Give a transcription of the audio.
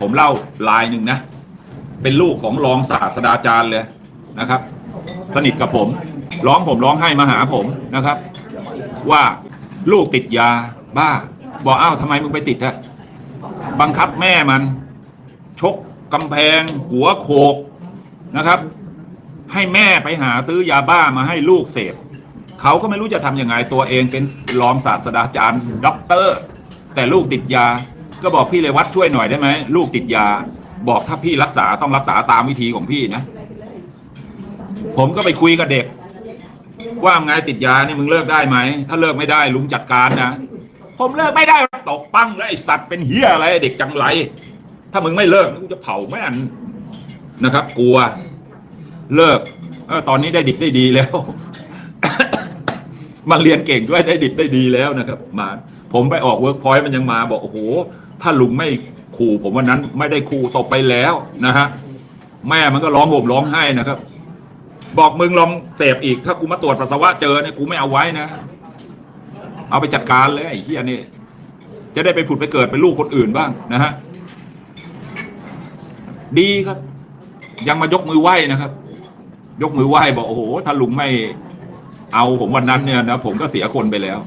ผมเล่าลายหนึ่งนะ เป็นลูกของรองศาสตราจารย์เลยนะครับ สนิทกับผม ร้องผมร้องไห้มาหาผมนะครับ ว่าลูกติดยาบ้า บอกอ้าวทำไมมึงไปติดอะบังคับแม่มัน ชกกำแพง หัวโขกนะครับ ให้แม่ไปหาซื้อยาบ้ามาให้ลูกเสพเขาก็ไม่รู้จะทำยังไงตัวเองเป็นรองศาสตราจารย์ด็อกเตอร์ แต่ลูกติดยา ก็บอกพี่เลยวัดช่วยหน่อยได้ไหมลูกติดยา บอกถ้าพี่รักษาต้องรักษาตามวิธีของพี่นะ ผมก็ไปคุยกับเด็ก ว่าไงติดยาเนี่ยมึงเลิกได้ไหมถ้าเลิกไม่ได้ลุงจัดการนะผมเลิกไม่ได้ตกปั้งแล้วไอสัตว์เป็นเฮียอะไรเด็กจังไร ถ้ามึงไม่เลิกกูจะเผาแม่นนะครับ กลัว เลิกเออตอนนี้ได้ดิบได้ดีแล้วมาเรียนเก่งด้วยได้ดิบได้ดีแล้วนะครับ มา ผมไปออกเวิร์กพอยต์มันยังมาบอกโอ้โห ถ้าลุงไม่ขู่ผมวันนั้นไม่ได้ขู่ตกไปแล้วนะฮะแม่มันก็ร้องห่มร้องไห้นะครับ บอกมึงลองเสพอีก ถ้ากูมาตรวจปัสสาวะเจอเนี่ยกูไม่เอาไว้นะ เอาไปจัดการเลยไอ้เหี้ยนี่จะได้ไปผุดไปเกิดเป็นลูกคนอื่นบ้างนะฮะดีครับ ยังมายกมือไหว้นะครับ ยกมือไหว้บอกโอ้โหถ้าลุงไม่เอาผมวันนั้นเนี่ยนะผมก็เสียคนไปแล้ว